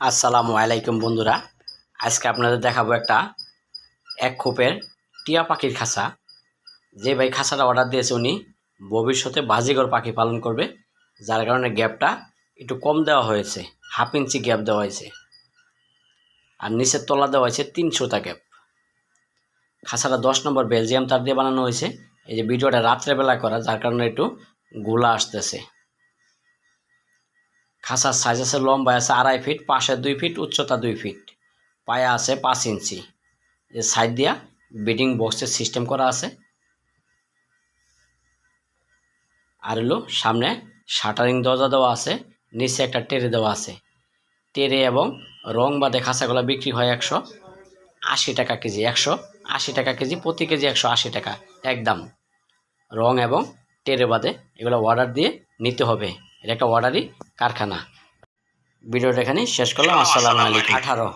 আসসালামু আলাইকুম বন্ধুরা। আজকে আপনাদের দেখাবো একটা এক খোপের টিয়া পাখির খাঁচা যে ভাই খাঁচাটা অর্ডার দিয়েছে উনি, ভবিষ্যতে বাজিগর পাখি পালন করবে, যার কারণে গ্যাপটা একটু কম দেওয়া হয়েছে, হাফ ইঞ্চি গ্যাপ দেওয়া হয়েছে। আর নিচের তলা দেওয়া হয়েছে তিনশোটা গ্যাপ। খাঁচাটা দশ নম্বর বেলজিয়াম তার দিয়ে বানানো হয়েছে। এই যে ভিডিওটা রাত্রেবেলা করা, যার কারণে একটু গোলা আসতেছে। খাঁচার সাইজ আছে লম্বা আছে আড়াই ফিট পাশে দুই ফিট উচ্চতা দুই ফিট পায়া আছে পাঁচ ইঞ্চি। যে সাইড দিয়া বিডিং বক্সের সিস্টেম করা আছে। আর হলো সামনে শাটারিং দরজা দেওয়া আছে, নিচে একটা টেরে দেওয়া আছে। টেরে এবং রং বাদে খাঁচাগুলো বিক্রি হয় একশো আশি টাকা কেজি, একশো আশি টাকা কেজি, প্রতি কেজি একশো আশি টাকা, একদম। রং এবং টেরে বাদে এগুলো অর্ডার দিয়ে নিতে হবে। এটা একটা অর্ডারি কারখানা। ভিডিওটা এখানে শেষ করলাম। আসসালামু আলাইকুম। আঠারো।